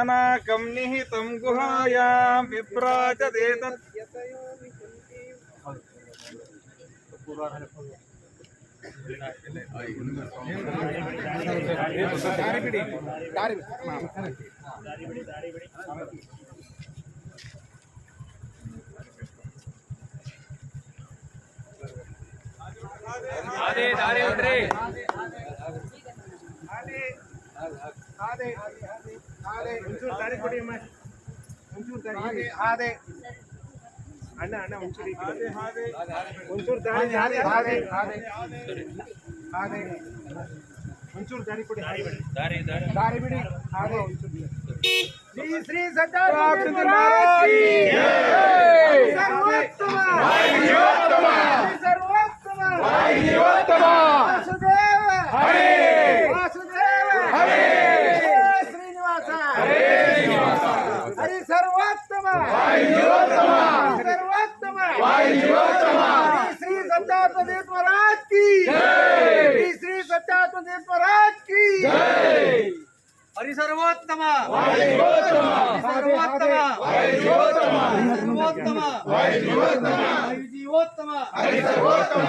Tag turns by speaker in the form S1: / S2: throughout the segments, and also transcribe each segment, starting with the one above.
S1: ननाकं निहितं गुहायां विभ्राजदेतत्
S2: ಅಣ್ಣ ಅಣ್ಣ ಒಂಚೂರು ದಾರಿ ಕೊಡಿ
S1: ಅಮ್ಮ
S2: ಒಂಚೂರು ದಾರಿ ಹಾದೆ ಅಣ್ಣ ಅಣ್ಣ ಒಂಚೂರು ಒಂಚೂರು ದಾರಿ ಹಾದೆ ಹಾದೆ ಹಾದೆ ಹಾದೆ ಒಂಚೂರು ದಾರಿ ಕೊಡಿ ದಾರಿ ದಾರಿ ದಾರಿ ಬಿಡಿ ಹಾಗೆ ಒಂಚೂರು ಶ್ರೀ ಶ್ರೀ
S3: ಸತ್ಯನಾರಾಯಣ ಸರ್ವೋತ್ತಮ
S2: ಸರ್ವೋತ್ತಮ
S3: ಸರ್ವೋತ್ತಮ
S2: ವಾಸುದೇವ ಹರೇ ವಾಸುದೇವ
S1: ಹರೇ
S2: सर्वोत्तम सर्वोत्तम। श्री सत्तात्मदेव महाराज की। श्री श्री सत्तात्मदेव महाराज की। हरि सर्वोत्तम। सर्वोत्तम।
S1: सर्वोत्तम। जीवोत्तम सर्वोत्तम।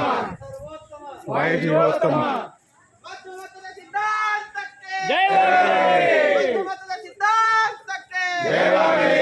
S1: जीवोत्तम जय जय सिद्धांत जय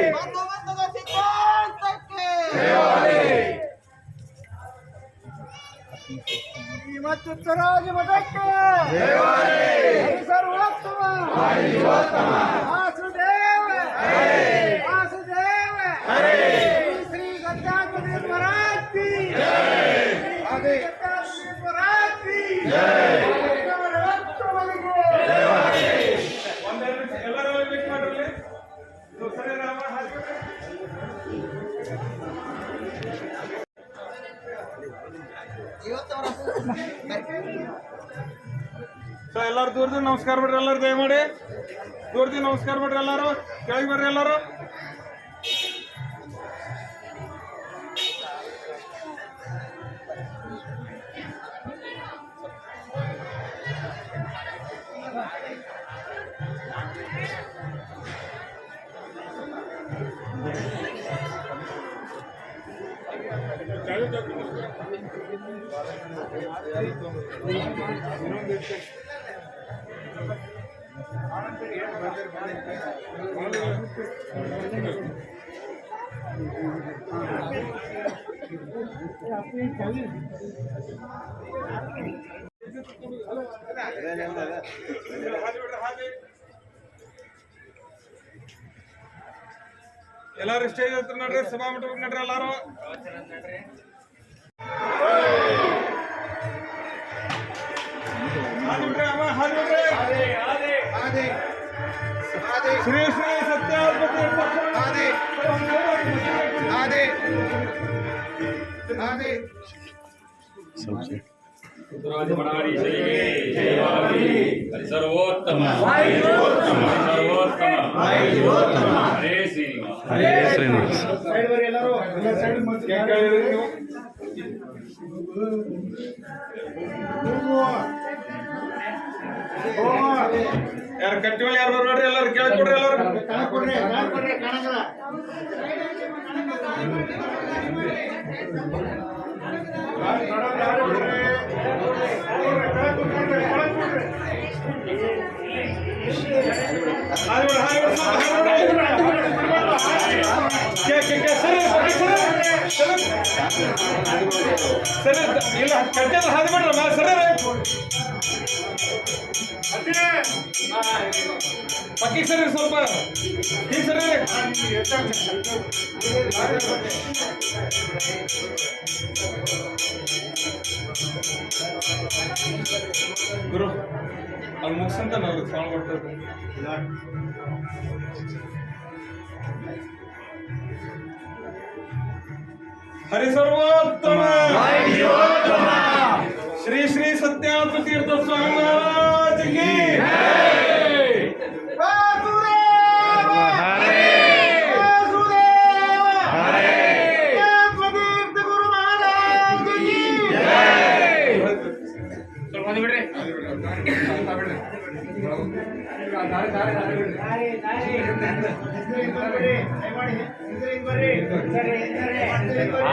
S1: च्युतराज मदट्ट सर्वोत्तम. ದೂರದಿಂದ ನಮಸ್ಕಾರ ಬಿಡ್ರಿ ಎಲ್ಲರೂ ದಯಮಾಡಿ. ದೂರದಿ ನಮಸ್ಕಾರ ಬಿಡ್ರಿ ಎಲ್ಲರೂ ಕೆಳಗೆ ಬರ್ರಿ ಎಲ್ಲರೂ. ಎಲ್ಲಾರು ಸ್ಟೇಜ್ ಹತ್ರ ನಡ್ರಿ ಸಭಾ ಮಂಟಪಕ್ಕೆ ನಡ್ರಿ ಎಲ್ಲಾರು ಶ್ರೀ ಶ್ರೀ ಸತ್ಯಾತ್ಮತಿ
S4: ಸರ್ವೋತ್ತಮ ಸರ್ವೋತ್ತಮ ಹರೇ ಶ್ರೀನಿವಾಸ
S1: ಯಾರು ಕಟ್ಟಿವಳಿ ಯಾರು ನೋಡ್ರಿ ಎಲ್ಲಾರು ಕೆಳಗೆ ಕೊಡ್ರಿ ಎಲ್ಲಾರು ಹಾಯ್ ಬಿಡು, ಹಾಯ್ ಬಿಡು, ಹಾಯ್ ಬಿಡು. ಕೆ ಕೆ ಕೆ ಸರಿ ಇಲ್ಲ ಕಟ್ಟೆಲ್ಲ ಹಾದಿ ಬಿಡ್ರಮ್ಮ ಸರಿ ಪಕ್ಕಿ ಸರಿ, ಸ್ವಲ್ಪ. ಈ ಸರಿ. ಗುರು ಅಲ್ಲಿ ಮುಗಿಸಂತ ನಾವು ಸಾಂಗ್ ಬರ್ತದೆ ಹರಿ ಸರ್ವೋತ್ತಮ ಶ್ರೀ ಶ್ರೀ ಸತ್ಯಾತ್ಮ ತೀರ್ಥ ಸ್ವಾಮಿ ಮಹಾರಾಜ್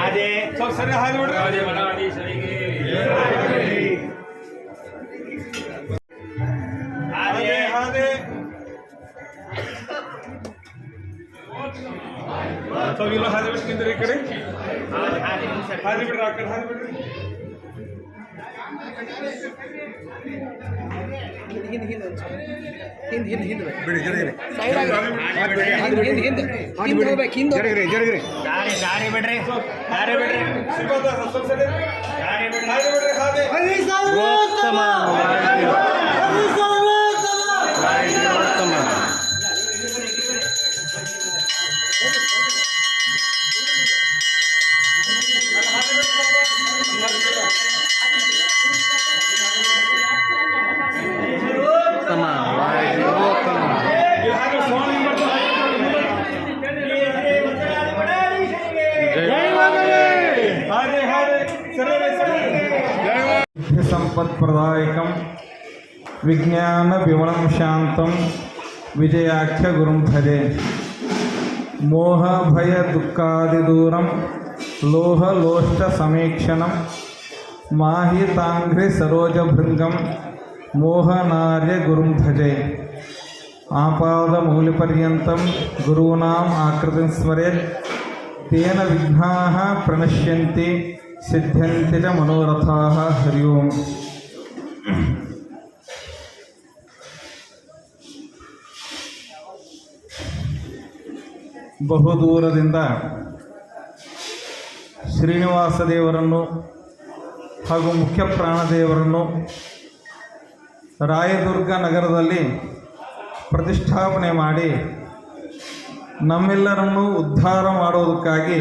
S1: ಕಿ ಸ್ವಲ್ಪ ಸರಿ ಹಾದಿ ಬಿಡ್ರಿ
S4: ರಾಜ ಮಠಾಧೀಶರಿಗೆ
S1: ಹಾದಿ ಹಾದಿ ಸ್ವಲ್ಪ ಇಲ್ಲ ಹಾದಿ ಬಿಟ್ಟು ನಿಂದ್ರಿ ಈ ಕಡೆ ಹಾದಿ ಬಿಡ್ರಿ ಆ ಕಡೆ ಹಾದಿ ಬಿಡ್ರಿ ಶ್ರೀಪಾದ ಸ್ವಲ್ಪ ಸರಿ ಹಾದಿ ಬಿಡ್ರಿ ಹಾದಿ ಇಲ್ಲಿ
S5: విజ్ఞానవిమలం శాంతం విజయాఖ్య గురుం భజే మోహభయ దుఃఖాదిదూరం లోహలోష్ట సమీక్షణం మాహి తాంఘ్రి సరోజభృంగం మోహనార్య గురుం భజే ఆపాదమూలిపర్యంతం గురూణాం ఆకృతిం స్మరేత్ తేన విఘ్నా ప్రణశ్యంతి సిద్ధ్యంతి మనోరథా హరి ఓం ಬಹುದೂರದಿಂದ ಶ್ರೀನಿವಾಸ ದೇವರನ್ನು ಹಾಗೂ ಮುಖ್ಯ ಪ್ರಾಣದೇವರನ್ನು ರಾಯದುರ್ಗ ನಗರದಲ್ಲಿ ಪ್ರತಿಷ್ಠಾಪನೆ ಮಾಡಿ ನಮ್ಮೆಲ್ಲರನ್ನು ಉದ್ಧಾರ ಮಾಡುವುದಕ್ಕಾಗಿ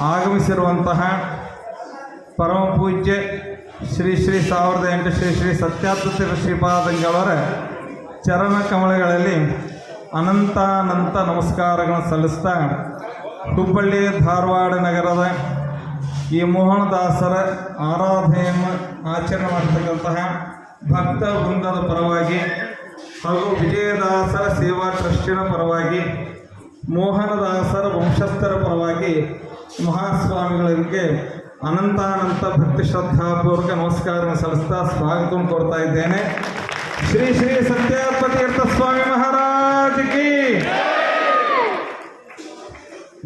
S5: ಆಗಮಿಸಿರುವಂತಹ ಪರಮ ಪೂಜ್ಯ ಶ್ರೀ ಶ್ರೀ ಸಾವಿರದ ಎಂಟು ಶ್ರೀ ಶ್ರೀ ಸತ್ಯಾರ್ಥ ಶ್ರೀಪಾದಂಗಳವರ ಚರಣ ಕಮಲಗಳಲ್ಲಿ ಅನಂತಾನಂತ ನಮಸ್ಕಾರಗಳನ್ನು ಸಲ್ಲಿಸ್ತಾ ಹುಬ್ಬಳ್ಳಿ ಧಾರವಾಡ ನಗರದ ಈ ಮೋಹನದಾಸರ ಆರಾಧನೆಯನ್ನು ಆಚರಣೆ ಮಾಡ್ತಕ್ಕಂತಹ ಭಕ್ತ ವೃಂದದ ಪರವಾಗಿ ಹಾಗೂ ವಿಜಯದಾಸರ ಸೇವಾ ಟ್ರಸ್ಟಿನ ಪರವಾಗಿ, ಮೋಹನದಾಸರ ವಂಶಸ್ಥರ ಪರವಾಗಿ ಮಹಾಸ್ವಾಮಿಗಳಿಗೆ ಅನಂತಾನಂತ ಭಕ್ತಿ ಶ್ರದ್ಧಾಪೂರ್ವಕ ನಮಸ್ಕಾರ ಸಲ್ಲಿಸ್ತಾ ಸ್ವಾಗತವನ್ನು ಕೊಡ್ತಾ ಇದ್ದೇನೆ. ಶ್ರೀ ಶ್ರೀ ಸತ್ಯಾತ್ಮ ತೀರ್ಥ ಸ್ವಾಮಿ ಮಹಾರಾಜ್! ಕಿ.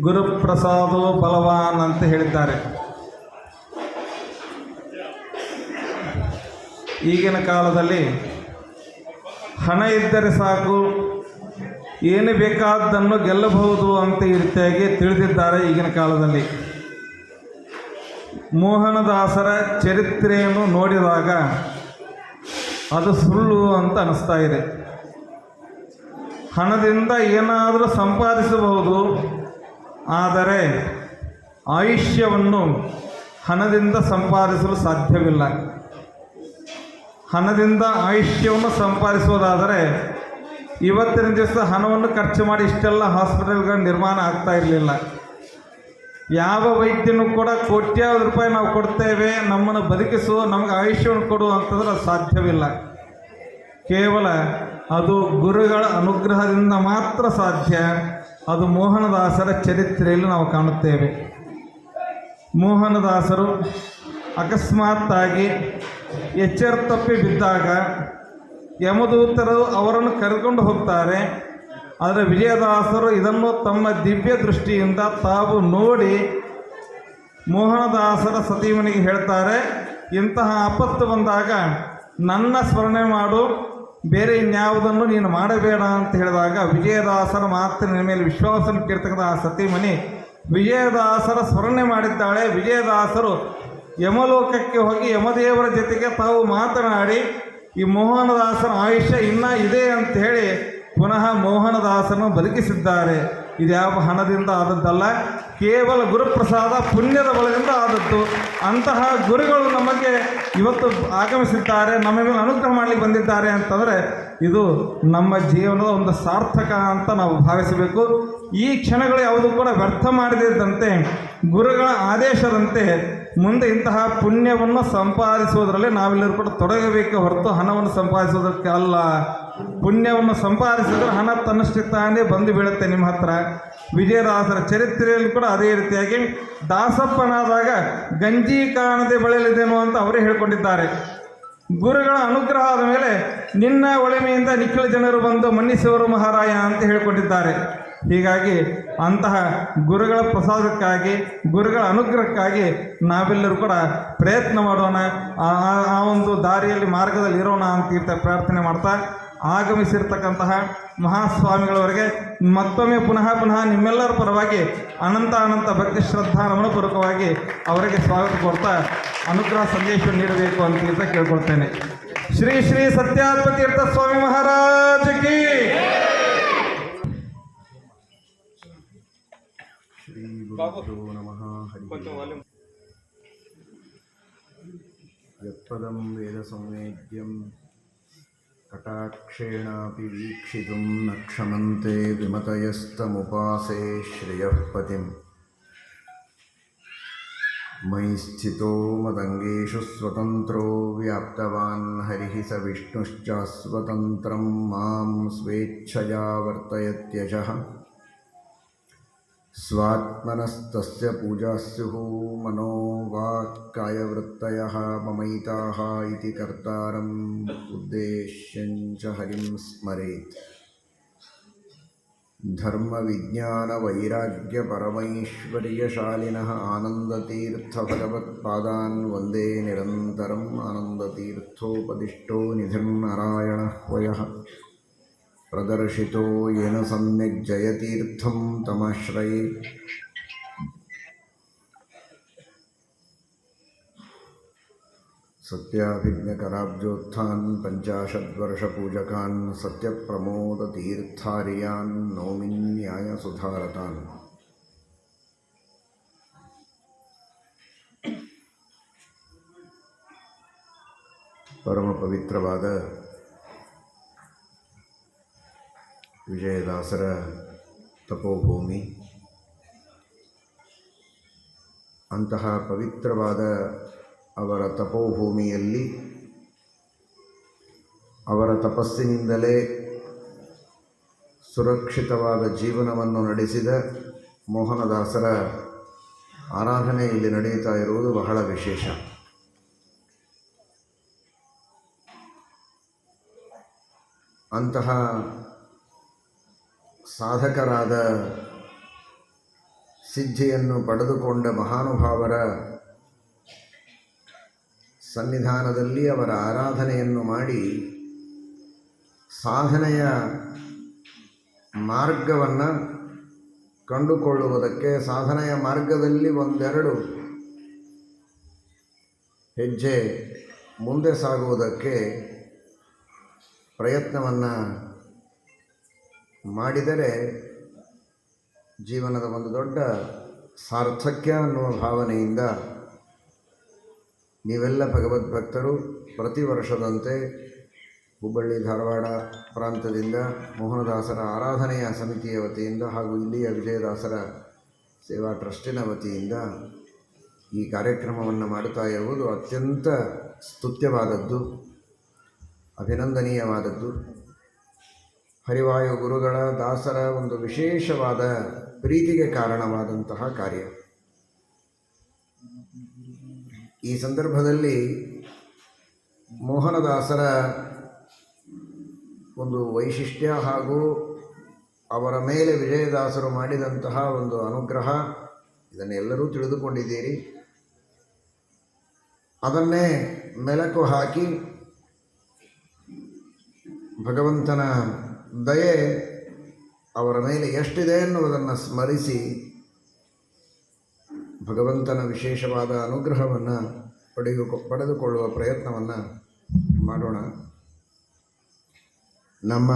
S5: ಗುರುಪ್ರಸಾದೋ ಬಲವಾನ್ ಅಂತ ಹೇಳಿದ್ದಾರೆ. ಈಗಿನ ಕಾಲದಲ್ಲಿ ಹಣ ಇದ್ದರೆ ಸಾಕು, ಏನು ಬೇಕಾದ್ದನ್ನು ಗೆಲ್ಲಬಹುದು ಅಂತ ರೀತಿಯಾಗಿ ತಿಳಿದಿದ್ದಾರೆ ಈಗಿನ ಕಾಲದಲ್ಲಿ. ಮೋಹನದಾಸರ ಚರಿತ್ರೆಯನ್ನು ನೋಡಿದಾಗ ಅದು ಸುಳ್ಳು ಅಂತ ಅನಿಸ್ತಾ ಇದೆ. ಹಣದಿಂದ ಏನಾದರೂ ಸಂಪಾದಿಸಬಹುದು, ಆದರೆ ಆಯುಷ್ಯವನ್ನು ಹಣದಿಂದ ಸಂಪಾದಿಸಲು ಸಾಧ್ಯವಿಲ್ಲ. ಹಣದಿಂದ ಆಯುಷ್ಯವನ್ನು ಸಂಪಾದಿಸುವುದಾದರೆ ಇವತ್ತಿನ ದಿವಸ ಹಣವನ್ನು ಖರ್ಚು ಮಾಡಿ ಇಷ್ಟೆಲ್ಲ ಹಾಸ್ಪಿಟಲ್ಗಳ ನಿರ್ಮಾಣ ಆಗ್ತಾ ಇರಲಿಲ್ಲ. ಯಾವ ವೈದ್ಯನು ಕೂಡ ಕೋಟ್ಯಾವಧಿ ರೂಪಾಯಿ ನಾವು ಕೊಡ್ತೇವೆ, ನಮ್ಮನ್ನು ಬದುಕಿಸು ನಮಗೆ ಆಯುಷ್ಯವನ್ನು ಕೊಡು ಅಂತಂದ್ರೆ ಸಾಧ್ಯವಿಲ್ಲ. ಕೇವಲ ಅದು ಗುರುಗಳ ಅನುಗ್ರಹದಿಂದ ಮಾತ್ರ ಸಾಧ್ಯ. ಅದು ಮೋಹನದಾಸರ ಚರಿತ್ರೆಯಲ್ಲಿ ನಾವು ಕಾಣುತ್ತೇವೆ. ಮೋಹನದಾಸರು ಅಕಸ್ಮಾತ್ತಾಗಿ ಎಚ್ಚರ ತಪ್ಪಿ ಬಿದ್ದಾಗ ಯಮದೂತರು ಅವರನ್ನು ಕರೆದುಕೊಂಡು ಹೋಗ್ತಾರೆ. ಆದರೆ ವಿಜಯದಾಸರು ಇದನ್ನು ತಮ್ಮ ದಿವ್ಯ ದೃಷ್ಟಿಯಿಂದ ತಾವು ನೋಡಿ ಮೋಹನದಾಸರ ಸತೀವನಿಗೆ ಹೇಳ್ತಾರೆ, ಇಂತಹ ಆಪತ್ತು ಬಂದಾಗ ನನ್ನ ಸ್ಮರಣೆ ಮಾಡು ಬೇರೆ ಇನ್ಯಾವುದನ್ನು ನೀನು ಮಾಡಬೇಡ ಅಂತ ಹೇಳಿದಾಗ ವಿಜಯದಾಸರ ಮಾತಿನ ಮೇಲೆ ವಿಶ್ವಾಸನ ಕೇಳ್ತಕ್ಕಂಥ ಆ ಸತೀಮಣಿ ವಿಜಯದಾಸರ ಸ್ಮರಣೆ ಮಾಡಿದ್ದಾಳೆ. ವಿಜಯದಾಸರು ಯಮಲೋಕಕ್ಕೆ ಹೋಗಿ ಯಮದೇವರ ಜೊತೆಗೆ ತಾವು ಮಾತನಾಡಿ, ಈ ಮೋಹನದಾಸರ ಆಯುಷ್ಯ ಇನ್ನೂ ಇದೆ ಅಂತ ಹೇಳಿ ಪುನಃ ಮೋಹನದಾಸರನ್ನು ಬದುಕಿಸಿದ್ದಾರೆ. ಇದ್ಯಾವ ಹಣದಿಂದ ಆದದ್ದಲ್ಲ, ಕೇವಲ ಗುರುಪ್ರಸಾದ ಪುಣ್ಯದ ಬಲದಿಂದ ಆದದ್ದು. ಅಂತಹ ಗುರುಗಳು ನಮಗೆ ಇವತ್ತು ಆಗಮಿಸಿದ್ದಾರೆ ಮೇಲೆ ಅನುಗ್ರಹ ಮಾಡಲಿಕ್ಕೆ ಬಂದಿದ್ದಾರೆ ಅಂತಂದರೆ, ಇದು ನಮ್ಮ ಜೀವನದ ಒಂದು ಸಾರ್ಥಕ ಅಂತ ನಾವು ಭಾವಿಸಬೇಕು. ಈ ಕ್ಷಣಗಳು ಯಾವುದು ಕೂಡ ವ್ಯರ್ಥ ಮಾಡದಿದ್ದಂತೆ ಗುರುಗಳ ಆದೇಶದಂತೆ ಮುಂದೆ ಇಂತಹ ಪುಣ್ಯವನ್ನು ಸಂಪಾದಿಸುವುದರಲ್ಲಿ ನಾವೆಲ್ಲರೂ ಕೂಡ ತೊಡಗಬೇಕು ಹೊರತು ಹಣವನ್ನು ಸಂಪಾದಿಸೋದಕ್ಕೆ ಅಲ್ಲ. ಪುಣ್ಯವನ್ನು ಸಂಪಾದಿಸಿದ್ರೆ ಹಣ ತನ್ನಷ್ಟೇ ತಾನೇ ಬಂದು ಬೀಳುತ್ತೆ ನಿಮ್ಮ ಹತ್ರ. ವಿಜಯದಾಸರ ಚರಿತ್ರೆಯಲ್ಲಿ ಕೂಡ ಅದೇ ರೀತಿಯಾಗಿ ದಾಸಪ್ಪನಾದಾಗ ಗಂಜಿ ಕಾಣದೆ ಬಳಲಿದೆನು ಅಂತ ಅವರೇ ಹೇಳ್ಕೊಂಡಿದ್ದಾರೆ. ಗುರುಗಳ ಅನುಗ್ರಹ ಆದ ಮೇಲೆ ನಿನ್ನ ಒಳಮೆಯಿಂದ ನಿಖಿಲ ಜನರು ಬಂದು ಮನ್ನಿಸುವರು ಮಹಾರಾಯ ಅಂತ ಹೇಳಿಕೊಂಡಿದ್ದಾರೆ. ಹೀಗಾಗಿ ಅಂತಹ ಗುರುಗಳ ಪ್ರಸಾದಕ್ಕಾಗಿ, ಗುರುಗಳ ಅನುಗ್ರಹಕ್ಕಾಗಿ ನಾವೆಲ್ಲರೂ ಕೂಡ ಪ್ರಯತ್ನ ಮಾಡೋಣ. ಆ ಒಂದು ದಾರಿಯಲ್ಲಿ ಮಾರ್ಗದಲ್ಲಿ ಇರೋಣ ಅಂತ ಪ್ರಾರ್ಥನೆ ಮಾಡ್ತಾ ಆಗಮಿಸಿರ್ತಕ್ಕಂತಹ ಮಹಾಸ್ವಾಮಿಗಳವರಿಗೆ ಮತ್ತೊಮ್ಮೆ ಪುನಃ ಪುನಃ ನಿಮ್ಮೆಲ್ಲರ ಪರವಾಗಿ ಅನಂತ ಅನಂತ ಭಕ್ತಿ ಶ್ರದ್ಧಾ ನಮನಪೂರ್ವಕವಾಗಿ ಅವರಿಗೆ ಸ್ವಾಗತ ಕೊಡ್ತಾ ಅನುಗ್ರಹ ಸಂದೇಶ ನೀಡಬೇಕು ಅಂತ ಅಂತ ಕೇಳ್ಕೊಳ್ತೇನೆ. ಶ್ರೀ ಶ್ರೀ ಸತ್ಯಾತ್ಮತೀರ್ಥ ಸ್ವಾಮಿ
S6: ಮಹಾರಾಜಕಿ ಯತ್ಪದಂ ವೇದ ಸಂವೇದ್ಯಂ कटाक्षेणापि वीक्षि न क्षमते विमतयस्तमुपासे श्रियः मयि स्थितो मदङ्गेषु स्वतन्त्रो व्याप्तवान् स विष्णुश्चास्वतन्त्रं माँ स्वेच्छया स्वात्मनस्तस्य पूजा स्युः मनो वाक्कायवृत्तयः ममैताः इति कर्तारम् उद्देश्यं च हरिं स्मरेत् धर्मविज्ञानवैराग्यपरमैश्वर्यशालिनः आनन्दतीर्थभगवत्पादान् वन्दे निरन्तरम् आनन्दतीर्थोपदिष्टो निधिं नारायणः वयः प्रदर्शितो येन सम्यक् जयतीर्थं तमाश्रये सत्याभिज्ञकराब्जोत्थान् पञ्चाशद्वर्षपूजकान् सत्यप्रमोदतीर्थार्यान् नौमि न्यायसुधारतान् ಪರಮಪವಿತ್ರವಾದ ವಿಜಯದಾಸರ ತಪೋಭೂಮಿ. ಅಂತಹ ಪವಿತ್ರವಾದ ಅವರ ತಪೋಭೂಮಿಯಲ್ಲಿ ಅವರ ತಪಸ್ಸಿನಿಂದಲೇ ಸುರಕ್ಷಿತವಾದ ಜೀವನವನ್ನು ನಡೆಸಿದ ಮೋಹನದಾಸರ ಆರಾಧನೆ ಇಲ್ಲಿ ನಡೆಯುತ್ತಾ ಇರುವುದು ಬಹಳ ವಿಶೇಷ. ಅಂತಹ ಸಾಧಕರಾದ ಸಿದ್ಧಿಯನ್ನು ಪಡೆದುಕೊಂಡ ಮಹಾನುಭಾವರ ಸನ್ನಿಧಾನದಲ್ಲಿ ಅವರ ಆರಾಧನೆಯನ್ನು ಮಾಡಿ ಸಾಧನೆಯ ಮಾರ್ಗವನ್ನು ಕಂಡುಕೊಳ್ಳುವುದಕ್ಕೆ, ಸಾಧನೆಯ ಮಾರ್ಗದಲ್ಲಿ ಒಂದೆರಡು ಹೆಜ್ಜೆ ಮುಂದೆ ಸಾಗುವುದಕ್ಕೆ ಪ್ರಯತ್ನವನ್ನು ಮಾಡಿದರೆ ಜೀವನದ ಒಂದು ದೊಡ್ಡ ಸಾರ್ಥಕ್ಯ ಅನ್ನುವ ಭಾವನೆಯಿಂದ ನೀವೆಲ್ಲ ಭಗವದ್ಭಕ್ತರು, ಪ್ರತಿ ವರ್ಷದಂತೆ ಹುಬ್ಬಳ್ಳಿ, ಧಾರವಾಡ ಪ್ರಾಂತದಿಂದ ಮೋಹನದಾಸರ ಆರಾಧನೆಯ ಸಮಿತಿಯ ವತಿಯಿಂದ ಹಾಗೂ ಇಲ್ಲಿಯ ವಿಜಯದಾಸರ ಸೇವಾ ಟ್ರಸ್ಟಿನ ವತಿಯಿಂದ ಈ ಕಾರ್ಯಕ್ರಮವನ್ನು ಮಾಡುತ್ತಾ ಇರುವುದು ಅತ್ಯಂತ ಸ್ತುತ್ಯವಾದದ್ದು, ಅಭಿನಂದನೀಯವಾದದ್ದು. ಹರಿವಾಯು ಗುರುಗಳ ದಾಸರ ಒಂದು ವಿಶೇಷವಾದ ಪ್ರೀತಿಗೆ ಕಾರಣವಾದಂತಹ ಕಾರ್ಯ. ಈ ಸಂದರ್ಭದಲ್ಲಿ ಮೋಹನದಾಸರ ಒಂದು ವೈಶಿಷ್ಟ್ಯ ಹಾಗೂ ಅವರ ಮೇಲೆ ವಿಜಯದಾಸರು ಮಾಡಿದಂತಹ ಒಂದು ಅನುಗ್ರಹ ಇದನ್ನೆಲ್ಲರೂ ತಿಳಿದುಕೊಂಡಿದ್ದೀರಿ. ಅದನ್ನೇ ಮೆಲಕು ಹಾಕಿ ಭಗವಂತನ ದಯೆ ಅವರ ಮೇಲೆ ಎಷ್ಟಿದೆ ಎನ್ನುವುದನ್ನು ಸ್ಮರಿಸಿ ಭಗವಂತನ ವಿಶೇಷವಾದ ಅನುಗ್ರಹವನ್ನು ಪಡೆಯು ಪಡೆದುಕೊಳ್ಳುವ ಪ್ರಯತ್ನವನ್ನು ಮಾಡೋಣ. ನಮ್ಮ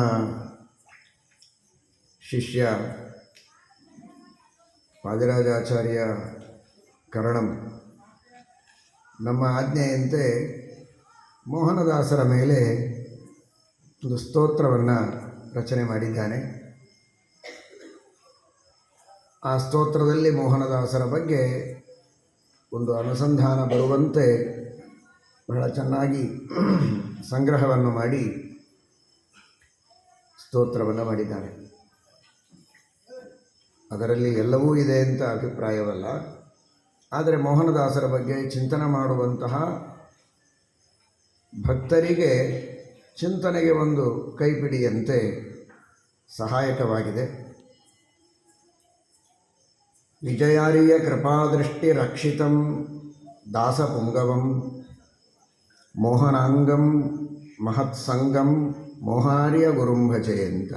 S6: ಶಿಷ್ಯ ವಾದಿರಾಜಾಚಾರ್ಯ ಕರಣಂ ನಮ್ಮ ಆಜ್ಞೆಯಂತೆ ಮೋಹನದಾಸರ ಮೇಲೆ ಒಂದು ಸ್ತೋತ್ರವನ್ನು ರಚನೆ ಮಾಡಿದ್ದಾನೆ. ಆ ಸ್ತೋತ್ರದಲ್ಲಿ ಮೋಹನದಾಸರ ಬಗ್ಗೆ ಒಂದು ಅನುಸಂಧಾನ ಬರುವಂತೆ ಬಹಳ ಚೆನ್ನಾಗಿ ಸಂಗ್ರಹವನ್ನು ಮಾಡಿ ಸ್ತೋತ್ರವನ್ನು ಮಾಡಿದ್ದಾನೆ. ಅದರಲ್ಲಿ ಎಲ್ಲವೂ ಇದೆ ಅಂತ ಅಭಿಪ್ರಾಯವಲ್ಲ. ಆದರೆ ಮೋಹನದಾಸರ ಬಗ್ಗೆ ಚಿಂತನೆ ಮಾಡುವಂತಹ ಭಕ್ತರಿಗೆ ಚಿಂತನೆಗೆ ಒಂದು ಕೈಪಿಡಿಯಂತೆ ಸಹಾಯಕವಾಗಿದೆ. ವಿಜಯಾರಿಯ ಕೃಪಾದೃಷ್ಟಿ ರಕ್ಷಿತಂ, ದಾಸಪುಂಗವಂ, ಮೋಹನಾಂಗಂ, ಮಹತ್ಸಂಗಂ, ಮೋಹಾರ್ಯ ಗುರುಂಭಜಯಂತ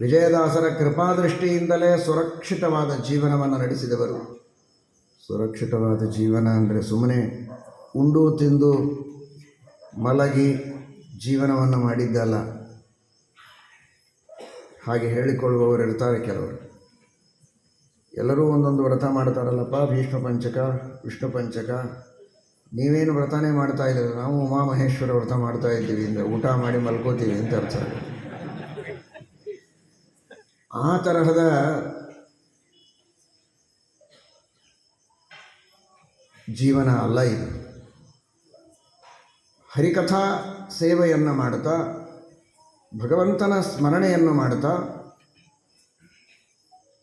S6: ವಿಜಯದಾಸರ ಕೃಪಾದೃಷ್ಟಿಯಿಂದಲೇ ಸುರಕ್ಷಿತವಾದ ಜೀವನವನ್ನು ನಡೆಸಿದವರು. ಸುರಕ್ಷಿತವಾದ ಜೀವನ ಅಂದರೆ ಸುಮ್ಮನೆ ಉಂಡು ತಿಂದು ಮಲಗಿ ಜೀವನವನ್ನು ಮಾಡಿದ್ದಲ್ಲ. ಹಾಗೆ ಹೇಳಿಕೊಳ್ಳುವವರು ಇರ್ತಾರೆ ಕೆಲವರು. ಎಲ್ಲರೂ ಒಂದೊಂದು ವ್ರತ ಮಾಡ್ತಾರಲ್ಲಪ್ಪ, ಭೀಷ್ಮ ಪಂಚಕ, ವಿಷ್ಣು ಪಂಚಕ. ನೀವೇನು ವ್ರತನೇ ಮಾಡ್ತಾ ಇದ್ದೀರ ನಾವು ಉಮಾಮಹೇಶ್ವರ ವ್ರತ ಮಾಡ್ತಾ ಇದ್ದೀವಿ ಅಂದರೆ ಊಟ ಮಾಡಿ ಮಲ್ಕೋತೀವಿ ಅಂತ ಅರ್ಥ. ಆ ತರಹದ ಜೀವನ ಅಲ್ಲ ಇದು. ಹರಿಕಥಾ ಸೇವೆಯನ್ನು ಮಾಡುತ್ತಾ, ಭಗವಂತನ ಸ್ಮರಣೆಯನ್ನು ಮಾಡುತ್ತಾ,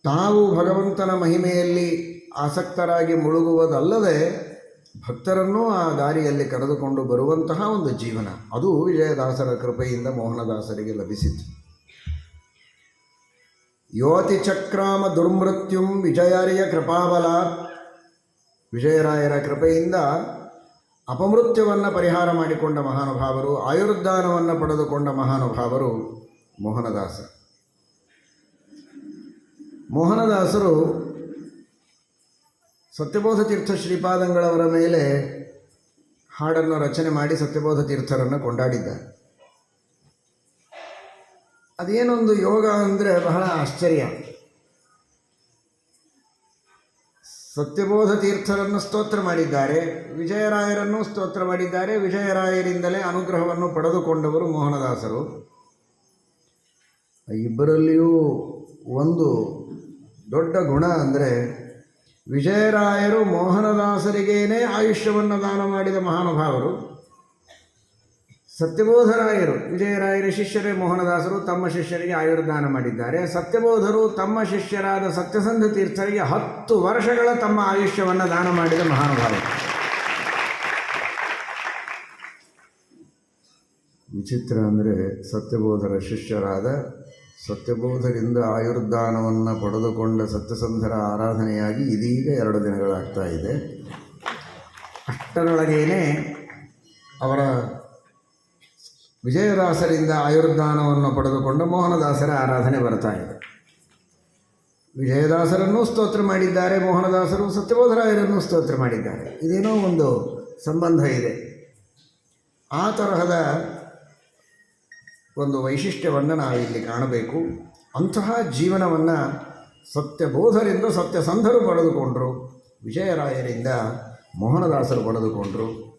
S6: ತಾವು ಭಗವಂತನ ಮಹಿಮೆಯಲ್ಲಿ ಆಸಕ್ತರಾಗಿ ಮುಳುಗುವುದಲ್ಲದೆ ಭಕ್ತರನ್ನೂ ಆ ದಾರಿಯಲ್ಲಿ ಕರೆದುಕೊಂಡು ಬರುವಂತಹ ಒಂದು ಜೀವನ. ಅದು ವಿಜಯದಾಸರ ಕೃಪೆಯಿಂದ ಮೋಹನದಾಸರಿಗೆ ಲಭಿಸಿತು. ಯೋತಿ ಚಕ್ರಾಮ ದುರ್ಮೃತ್ಯುಂ ವಿಜಯಾರಿಯ ಕೃಪಾಬಲ ವಿಜಯರಾಯರ ಕೃಪೆಯಿಂದ ಅಪಮೃತ್ಯವನ್ನು ಪರಿಹಾರ ಮಾಡಿಕೊಂಡ ಮಹಾನುಭಾವರು, ಆಯುರ್ದಾನವನ್ನು ಪಡೆದುಕೊಂಡ ಮಹಾನುಭಾವರು ಮೋಹನದಾಸ. ಮೋಹನದಾಸರು ಸತ್ಯಬೋಧ ತೀರ್ಥ ಶ್ರೀಪಾದಂಗಳವರ ಮೇಲೆ ಹಾಡನ್ನು ರಚನೆ ಮಾಡಿ ಸತ್ಯಬೋಧ ತೀರ್ಥರನ್ನು ಕೊಂಡಾಡಿದ್ದಾರೆ. ಅದೇನೊಂದು ಯೋಗ ಅಂದರೆ ಬಹಳ ಆಶ್ಚರ್ಯ. ಸತ್ಯಬೋಧ ತೀರ್ಥರನ್ನು ಸ್ತೋತ್ರ ಮಾಡಿದ್ದಾರೆ, ವಿಜಯರಾಯರನ್ನು ಸ್ತೋತ್ರ ಮಾಡಿದ್ದಾರೆ, ವಿಜಯರಾಯರಿಂದಲೇ ಅನುಗ್ರಹವನ್ನು ಪಡೆದುಕೊಂಡವರು ಮೋಹನದಾಸರು. ಇಬ್ಬರಲ್ಲಿಯೂ ಒಂದು ದೊಡ್ಡ ಗುಣ ಅಂದರೆ ವಿಜಯರಾಯರು ಮೋಹನದಾಸರಿಗೇನೇ ಆಯುಷ್ಯವನ್ನು ದಾನ ಮಾಡಿದ ಮಹಾನುಭಾವರು. ಸತ್ಯಬೋಧರಾಯರು, ವಿಜಯರಾಯರ ಶಿಷ್ಯರೇ ಮೋಹನದಾಸರು, ತಮ್ಮ ಶಿಷ್ಯರಿಗೆ ಆಯುರ್ದಾನ ಮಾಡಿದ್ದಾರೆ. ಸತ್ಯಬೋಧರು ತಮ್ಮ ಶಿಷ್ಯರಾದ ಸತ್ಯಸಂಧ ತೀರ್ಥರಿಗೆ ಹತ್ತು ವರ್ಷಗಳ ತಮ್ಮ ಆಯುಷ್ಯವನ್ನು ದಾನ ಮಾಡಿದ ಮಹಾನುಭಾವ ವಿಚಿತ್ರ ಅಂದರೆ ಸತ್ಯಬೋಧರ ಶಿಷ್ಯರಾದ ಸತ್ಯಬೋಧರಿಂದ ಆಯುರ್ದಾನವನ್ನು ಪಡೆದುಕೊಂಡ ಸತ್ಯಸಂಧರ ಆರಾಧನೆಯಾಗಿ ಇದೀಗ ಎರಡು ದಿನಗಳಾಗ್ತಾ ಇದೆ. ಅಷ್ಟರೊಳಗೇನೆ ಅವರ ವಿಜಯದಾಸರಿಂದ ಆಯುರ್ದಾನವನ್ನು ಪಡೆದುಕೊಂಡು ಮೋಹನದಾಸರ ಆರಾಧನೆ ಬರ್ತಾ ಇದೆ. ವಿಜಯದಾಸರನ್ನು ಸ್ತೋತ್ರ ಮಾಡಿದ್ದಾರೆ, ಮೋಹನದಾಸರು ಸತ್ಯಬೋಧರಾಯರನ್ನು ಸ್ತೋತ್ರ ಮಾಡಿದ್ದಾರೆ. ಇದೇನೋ ಒಂದು ಸಂಬಂಧ ಇದೆ. ಆ ತರಹದ ಒಂದು ವೈಶಿಷ್ಟ್ಯವನ್ನು ನಾವಿಲ್ಲಿ ಕಾಣಬೇಕು. ಅಂತಹ ಜೀವನವನ್ನು ಸತ್ಯಬೋಧರಿಂದ ಸತ್ಯಸಂಧರು ಪಡೆದುಕೊಂಡರು, ವಿಜಯರಾಯರಿಂದ ಮೋಹನದಾಸರು ಪಡೆದುಕೊಂಡರು.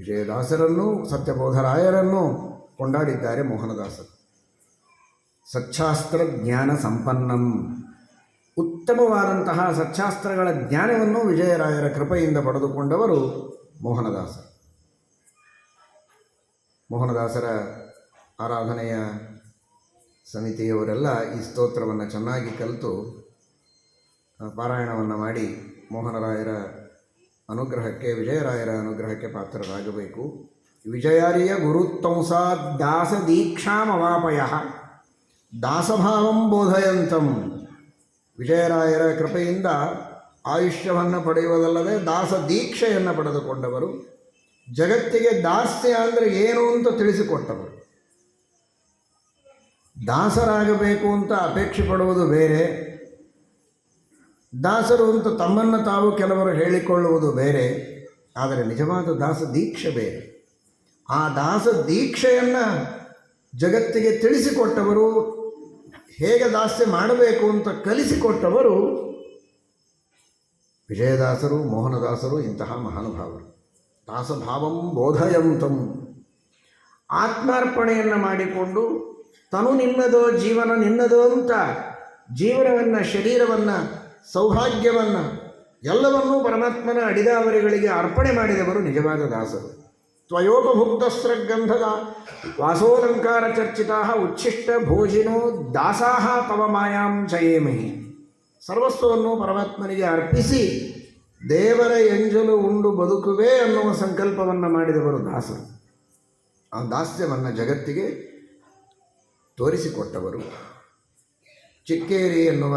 S6: ವಿಜಯದಾಸರನ್ನು, ಸತ್ಯಬೋಧರಾಯರನ್ನು ಕೊಂಡಾಡಿದ್ದಾರೆ ಮೋಹನದಾಸರು. ಸಚ್ಛಾಸ್ತ್ರ ಜ್ಞಾನ ಸಂಪನ್ನಂ. ಉತ್ತಮವಾದಂತಹ ಸಚ್ಛಾಸ್ತ್ರಗಳ ಜ್ಞಾನವನ್ನು ವಿಜಯರಾಯರ ಕೃಪೆಯಿಂದ ಪಡೆದುಕೊಂಡವರು ಮೋಹನದಾಸ ಮೋಹನದಾಸರ ಆರಾಧನೆಯ ಸಮಿತಿಯವರೆಲ್ಲ ಈ ಸ್ತೋತ್ರವನ್ನು ಚೆನ್ನಾಗಿ ಕಲಿತು ಪಾರಾಯಣವನ್ನು ಮಾಡಿ ಮೋಹನರಾಯರ ಅನುಗ್ರಹಕ್ಕೆ ವಿಜಯರಾಯರ ಅನುಗ್ರಹಕ್ಕೆ ಪಾತ್ರರಾಗಬೇಕು. ವಿಜಯಾರಿಯ ಗುರುತ್ತಂಸ ದಾಸ ದೀಕ್ಷಾಮವಾಪಯ ದಾಸಭಾವಂ ಬೋಧಯಂತಂ. ವಿಜಯರಾಯರ ಕೃಪೆಯಿಂದ ಆಯುಷ್ಯವನ್ನು ಪಡೆಯುವುದಲ್ಲದೆ ದಾಸ ದೀಕ್ಷೆಯನ್ನು ಪಡೆದುಕೊಂಡವರು. ಜಗತ್ತಿಗೆ ದಾಸ್ಯ ಅಂದರೆ ಏನು ಅಂತ ತಿಳಿಸಿಕೊಟ್ಟವರು. ದಾಸರಾಗಬೇಕು ಅಂತ ಅಪೇಕ್ಷೆ ಪಡುವುದು ಬೇರೆ. ದಾಸರು ಅಂತ ತಮ್ಮನ್ನು ತಾವು ಕೆಲವರು ಹೇಳಿಕೊಳ್ಳುವುದು ಬೇರೆ, ಆದರೆ ನಿಜವಾದ ದಾಸ ದೀಕ್ಷೆ ಬೇರೆ. ಆ ದಾಸ ದೀಕ್ಷೆಯನ್ನು ಜಗತ್ತಿಗೆ ತಿಳಿಸಿಕೊಟ್ಟವರು, ಹೇಗೆ ದಾಸ್ಯ ಮಾಡಬೇಕು ಅಂತ ಕಲಿಸಿಕೊಟ್ಟವರು ವಿಜಯದಾಸರು, ಮೋಹನದಾಸರು, ಇಂತಹ ಮಹಾನುಭಾವರು. ದಾಸಭಾವಂ ಬೋಧಯಂತಂ. ಆತ್ಮಾರ್ಪಣೆಯನ್ನು ಮಾಡಿಕೊಂಡು ತನು ನಿನ್ನದೋ ಜೀವನ ನಿನ್ನದೋ ಅಂತ ಜೀವನವನ್ನು ಶರೀರವನ್ನು ಸೌಭಾಗ್ಯವನ್ನು ಎಲ್ಲವನ್ನೂ ಪರಮಾತ್ಮನ ಅಡಿದಾವರಿಗಳಿಗೆ ಅರ್ಪಣೆ ಮಾಡಿದವರು ನಿಜವಾದ ದಾಸರು. ತ್ವಯೋಪಭುಕ್ತಸ್ರಗಂಧದ ವಾಸೋಲಂಕಾರ ಚರ್ಚಿತಾ ಉಚ್ಛಿಷ್ಟ ಭೋಜಿನೋ ದಾಸಾಹ ತವ ಮಾಯಾಂ ಜಯೇಮಹಿ. ಸರ್ವಸ್ವವನ್ನು ಪರಮಾತ್ಮನಿಗೆ ಅರ್ಪಿಸಿ ದೇವರ ಎಂಜಲು ಉಂಡು ಬದುಕುವೆ ಅನ್ನುವ ಸಂಕಲ್ಪವನ್ನು ಮಾಡಿದವರು ದಾಸರು. ಆ ದಾಸ್ಯವನ್ನು ಜಗತ್ತಿಗೆ ತೋರಿಸಿಕೊಟ್ಟವರು ಚಿಕ್ಕೇರಿ ಎನ್ನುವ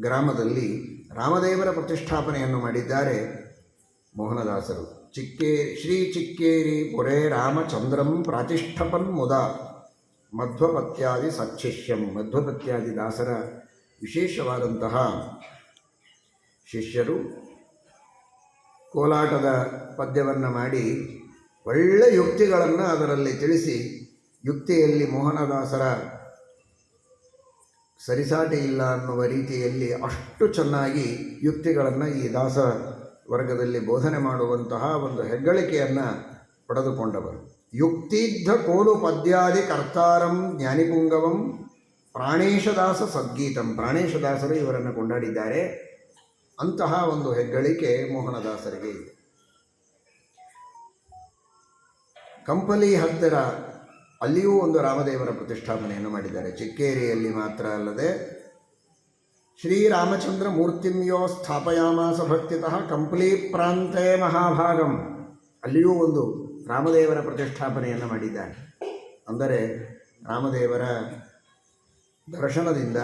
S6: ಗ್ರಾಮದಲ್ಲಿ ರಾಮದೇವರ ಪ್ರತಿಷ್ಠಾಪನೆಯನ್ನು ಮಾಡಿದ್ದಾರೆ ಮೋಹನದಾಸರು. ಚಿಕ್ಕೇರಿ ಶ್ರೀ ಚಿಕ್ಕೇರಿ ಪೊರೆ ರಾಮಚಂದ್ರಂ ಪ್ರಾತಿಷ್ಠಪನ್ ಮುದ. ಮಧ್ವಪತ್ಯಾದಿ ಸಚ್ಚಿಷ್ಯಂ ಮಧ್ವಪತ್ಯಾದಿ ದಾಸರ ವಿಶೇಷವಾದಂತಹ ಶಿಷ್ಯರು ಕೋಲಾಟದ ಪದ್ಯವನ್ನು ಮಾಡಿ ಒಳ್ಳೆ ಯುಕ್ತಿಗಳನ್ನು ಅದರಲ್ಲಿ ತಿಳಿಸಿ, ಯುಕ್ತಿಯಲ್ಲಿ ಮೋಹನದಾಸರ ಸರಿಸಾಟಿ ಇಲ್ಲ ಅನ್ನುವ ರೀತಿಯಲ್ಲಿ ಅಷ್ಟು ಚೆನ್ನಾಗಿ ಯುಕ್ತಿಗಳನ್ನು ಈ ದಾಸ ವರ್ಗದಲ್ಲಿ ಬೋಧನೆ ಮಾಡುವಂತಹ ಒಂದು ಹೆಗ್ಗಳಿಕೆಯನ್ನು ಪಡೆದುಕೊಂಡವರು. ಯುಕ್ತಿದ್ಧ ಕೋಲು ಪದ್ಯಾದಿ ಕರ್ತಾರಂ ಜ್ಞಾನಿಪುಂಗವಂ ಪ್ರಾಣೇಶದಾಸ ಸದ್ಗೀತಂ. ಪ್ರಾಣೇಶದಾಸರು ಇವರನ್ನು ಕೊಂಡಾಡಿದ್ದಾರೆ. ಅಂತಹ ಒಂದು ಹೆಗ್ಗಳಿಕೆ ಮೋಹನದಾಸರಿಗೆ ಇದೆ. ಕಂಪಲಿ ಹತ್ತಿರ ಅಲ್ಲಿಯೂ ಒಂದು ರಾಮದೇವರ ಪ್ರತಿಷ್ಠಾಪನೆಯನ್ನು ಮಾಡಿದ್ದಾರೆ. ಚಿಕ್ಕೇರಿಯಲ್ಲಿ ಮಾತ್ರ ಅಲ್ಲದೆ ಶ್ರೀರಾಮಚಂದ್ರ ಮೂರ್ತಿಮ್ಯೋ ಸ್ಥಾಪಯಾಮಾಸ ಭಕ್ತಿತಃ ಕಂಪ್ಲಿ ಪ್ರಾಂತೆ ಮಹಾಭಾಗಂ. ಅಲ್ಲಿಯೂ ಒಂದು ರಾಮದೇವರ ಪ್ರತಿಷ್ಠಾಪನೆಯನ್ನು ಮಾಡಿದ್ದಾರೆ. ಅಂದರೆ ರಾಮದೇವರ ದರ್ಶನದಿಂದ,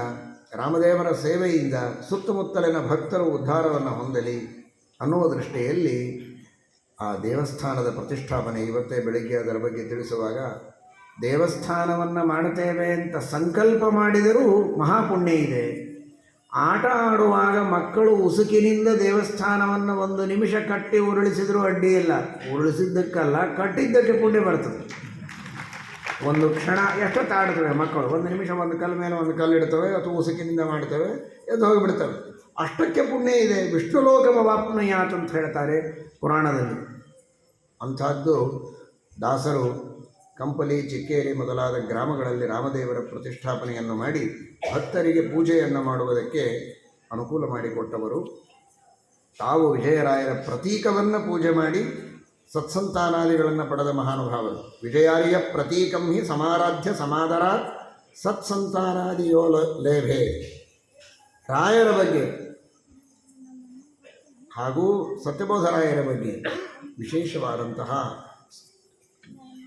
S6: ರಾಮದೇವರ ಸೇವೆಯಿಂದ ಸುತ್ತಮುತ್ತಲಿನ ಭಕ್ತರು ಉದ್ಧಾರವನ್ನು ಹೊಂದಲಿ ಅನ್ನುವ ದೃಷ್ಟಿಯಲ್ಲಿ ಆ ದೇವಸ್ಥಾನದ ಪ್ರತಿಷ್ಠಾಪನೆ ಇವತ್ತೇ ಬೆಳಗ್ಗೆ ಅದರ ಬಗ್ಗೆ ತಿಳಿಸುವಾಗ ದೇವಸ್ಥಾನವನ್ನು ಮಾಡುತ್ತೇವೆ ಅಂತ ಸಂಕಲ್ಪ ಮಾಡಿದರೂ ಮಹಾಪುಣ್ಯ ಇದೆ. ಆಟ ಆಡುವಾಗ ಮಕ್ಕಳು ಉಸುಕಿನಿಂದ ದೇವಸ್ಥಾನವನ್ನು ಒಂದು ನಿಮಿಷ ಕಟ್ಟಿ ಉರುಳಿಸಿದರೂ ಅಡ್ಡಿ ಇಲ್ಲ. ಉರುಳಿಸಿದ್ದಕ್ಕಲ್ಲ, ಕಟ್ಟಿದ್ದಕ್ಕೆ ಪುಣ್ಯ ಬರ್ತದೆ. ಒಂದು ಕ್ಷಣ ಎಷ್ಟೊತ್ತು ಆಡ್ತವೆ ಮಕ್ಕಳು? ಒಂದು ನಿಮಿಷ ಒಂದು ಕಲ್ಲು ಮೇಲೆ ಒಂದು ಕಲ್ಲು ಇಡ್ತವೆ, ಅಥವಾ ಉಸುಕಿನಿಂದ ಮಾಡ್ತವೆ, ಎದ್ದು ಹೋಗಿಬಿಡ್ತವೆ. ಅಷ್ಟಕ್ಕೆ ಪುಣ್ಯ ಇದೆ. ವಿಷ್ಣು ಲೋಕಮ ಅಂತ ಹೇಳ್ತಾರೆ ಪುರಾಣದಲ್ಲಿ. ಅಂಥದ್ದು ದಾಸರು ಕಂಪಲಿ, ಚಿಕ್ಕೇರಿ ಮೊದಲಾದ ಗ್ರಾಮಗಳಲ್ಲಿ ರಾಮದೇವರ ಪ್ರತಿಷ್ಠಾಪನೆಯನ್ನು ಮಾಡಿ ಭಕ್ತರಿಗೆ ಪೂಜೆಯನ್ನು ಮಾಡುವುದಕ್ಕೆ ಅನುಕೂಲ ಮಾಡಿಕೊಟ್ಟವರು. ತಾವು ವಿಜಯರಾಯರ ಪ್ರತೀಕವನ್ನು ಪೂಜೆ ಮಾಡಿ ಸತ್ಸಂತಾನಾದಿಗಳನ್ನು ಪಡೆದ ಮಹಾನುಭಾವರು. ವಿಜಯಾರಿಯ ಪ್ರತೀಕಂ ಹಿ ಸಮಾರಾಧ್ಯ ಸಮಾದರ ಸತ್ಸಂತಾನಾದಿಯೋ ಲೇಭೆ. ರಾಯರ ಬಗ್ಗೆ ಹಾಗೂ ಸತ್ಯಬೋಧರಾಯರ ಬಗ್ಗೆ ವಿಶೇಷವಾದಂತಹ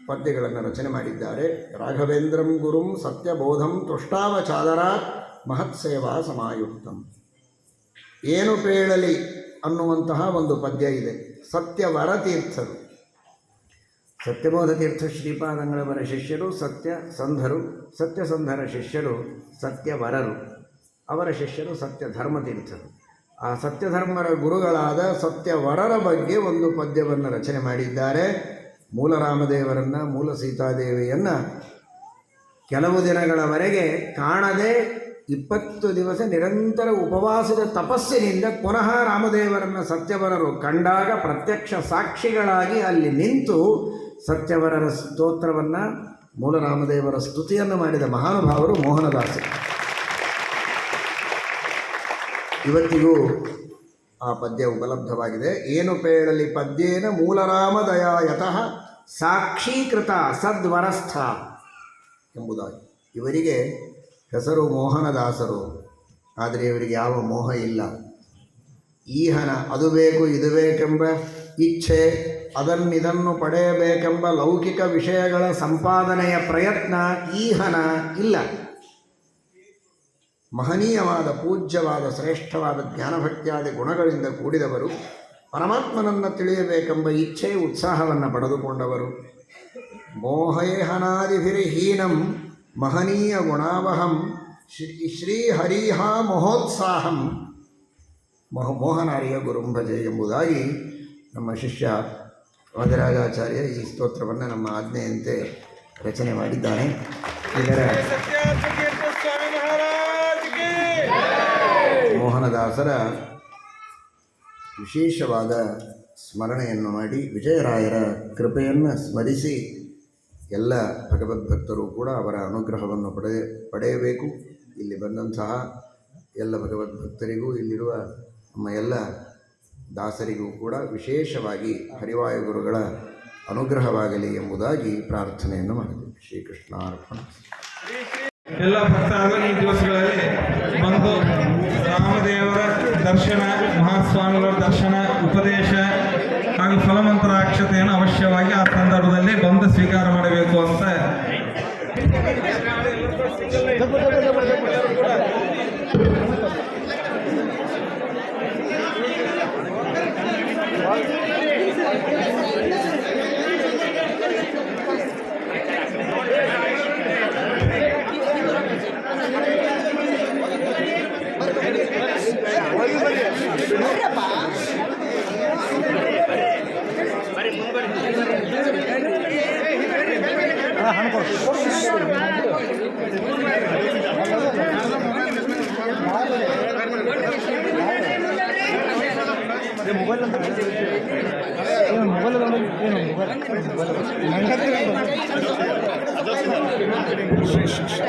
S6: ಪದ್ಯಗಳನ್ನು ರಚನೆ ಮಾಡಿದ್ದಾರೆ. ರಾಘವೇಂದ್ರಂ ಗುರುಂ ಸತ್ಯಬೋಧಂ ತುಷ್ಟಾವಚಾದರ ಮಹತ್ಸೇವಾ ಸಮಾಯುಕ್ತಂ. ಏನು ಪೇಳಲಿ ಅನ್ನುವಂತಹ ಒಂದು ಪದ್ಯ ಇದೆ. ಸತ್ಯವರ ತೀರ್ಥರು ಸತ್ಯಬೋಧ ತೀರ್ಥ ಶ್ರೀಪಾದಂಗಳವರ ಶಿಷ್ಯರು, ಸತ್ಯ ಸಂಧರು, ಸತ್ಯಸಂಧರ ಶಿಷ್ಯರು, ಸತ್ಯವರರು. ಅವರ ಶಿಷ್ಯರು ಸತ್ಯ ಧರ್ಮತೀರ್ಥರು ಆ ಸತ್ಯಧರ್ಮರ ಗುರುಗಳಾದ ಸತ್ಯವರರ ಬಗ್ಗೆ ಒಂದು ಪದ್ಯವನ್ನು ರಚನೆ ಮಾಡಿದ್ದಾರೆ. ಮೂಲ ರಾಮದೇವರನ್ನು, ಮೂಲ ಸೀತಾದೇವಿಯನ್ನು ಕೆಲವು ದಿನಗಳವರೆಗೆ ಕಾಣದೆ ಇಪ್ಪತ್ತು ದಿವಸ ನಿರಂತರ ಉಪವಾಸದ ತಪಸ್ಸಿನಿಂದ ಪುನಃ ರಾಮದೇವರನ್ನು ಸತ್ಯವರರು ಕಂಡಾಗ ಪ್ರತ್ಯಕ್ಷ ಸಾಕ್ಷಿಗಳಾಗಿ ಅಲ್ಲಿ ನಿಂತು ಸತ್ಯವರರ ಸ್ತೋತ್ರವನ್ನು, ಮೂಲ ರಾಮದೇವರ ಸ್ತುತಿಯನ್ನು ಮಾಡಿದ ಮಹಾನುಭಾವರು ಮೋಹನದಾಸ. ಇವತ್ತಿಗೂ ಆ ಪದ್ಯ ಉಪಲಬ್ಧವಾಗಿದೆ. ಏನು ಪೇಳಲಿ ಪದ್ಯೇನ ಮೂಲರಾಮ ದಯಾಯತಃ ಸಾಕ್ಷೀಕೃತ ಸದ್ವರಸ್ಥ ಎಂಬುದಾಗಿ. ಇವರಿಗೆ ಹೆಸರು ಮೋಹನದಾಸರು, ಆದರೆ ಇವರಿಗೆ ಯಾವ ಮೋಹ ಇಲ್ಲ. ಈ ಹಣ ಅದು ಬೇಕು, ಇದು ಬೇಕೆಂಬ ಇಚ್ಛೆ, ಅದನ್ನಿದನ್ನು ಪಡೆಯಬೇಕೆಂಬ ಲೌಕಿಕ ವಿಷಯಗಳ ಸಂಪಾದನೆಯ ಪ್ರಯತ್ನ ಈ ಹಣ ಇಲ್ಲ. ಮಹನೀಯವಾದ, ಪೂಜ್ಯವಾದ, ಶ್ರೇಷ್ಠವಾದ, ಜ್ಞಾನಭಕ್ತಿಯಾದ ಗುಣಗಳಿಂದ ಕೂಡಿದವರು ಪರಮಾತ್ಮನನ್ನು ತಿಳಿಯಬೇಕೆಂಬ ಇಚ್ಛೆ ಉತ್ಸಾಹವನ್ನು ಪಡೆದುಕೊಂಡವರು. ಮೋಹೇಹನಾದಿಭಿರ್ಹೀನಂ ಮಹನೀಯ ಗುಣಾವಹಂ ಶ್ರೀ ಶ್ರೀಹರಿಹ ಮಹೋತ್ಸಾಹಂ. ಮೋಹ ಮೋಹನಾರಿಯ ಗುರುಂಭಜೆ ಎಂಬುದಾಗಿ ನಮ್ಮ ಶಿಷ್ಯ ವಜರಾಜಾಚಾರ್ಯ ಈ ಸ್ತೋತ್ರವನ್ನು ನಮ್ಮ ಆಜ್ಞೆಯಂತೆ ರಚನೆ ಮಾಡಿದ್ದಾನೆ. ಇದರ ಮೋಹನದಾಸರ ವಿಶೇಷವಾದ ಸ್ಮರಣೆಯನ್ನು ಮಾಡಿ ವಿಜಯರಾಯರ ಕೃಪೆಯನ್ನು ಸ್ಮರಿಸಿ ಎಲ್ಲ ಭಗವದ್ಭಕ್ತರು ಕೂಡ ಅವರ ಅನುಗ್ರಹವನ್ನು ಪಡೆಯ ಪಡೆಯಬೇಕು. ಇಲ್ಲಿ ಬಂದಂತಹ ಎಲ್ಲ ಭಗವದ್ಭಕ್ತರಿಗೂ, ಇಲ್ಲಿರುವ ನಮ್ಮ ಎಲ್ಲ ದಾಸರಿಗೂ ಕೂಡ ವಿಶೇಷವಾಗಿ ಹರಿವಾಯುಗುರುಗಳ ಅನುಗ್ರಹವಾಗಲಿ ಎಂಬುದಾಗಿ ಪ್ರಾರ್ಥನೆಯನ್ನು ಮಾಡಿದೆ. ಶ್ರೀಕೃಷ್ಣಾರ್ಪಣ.
S5: ಎಲ್ಲ ಭಕ್ತಾದಿಗಳು ಈ ದಿವಸಗಳಲ್ಲಿ ಬಂದು ರಾಮದೇವರ ದರ್ಶನ, ಮಹಾಸ್ವಾಮಿಗಳ ದರ್ಶನ, ಉಪದೇಶ ಹಾಗೂ ಫಲಮಂತ್ರಾಕ್ಷತೆಯನ್ನು ಅವಶ್ಯವಾಗಿ ಆ ಸಂದರ್ಭದಲ್ಲಿ ಬಂದು ಸ್ವೀಕಾರ ಮಾಡಬೇಕು ಅಂತ. Francisco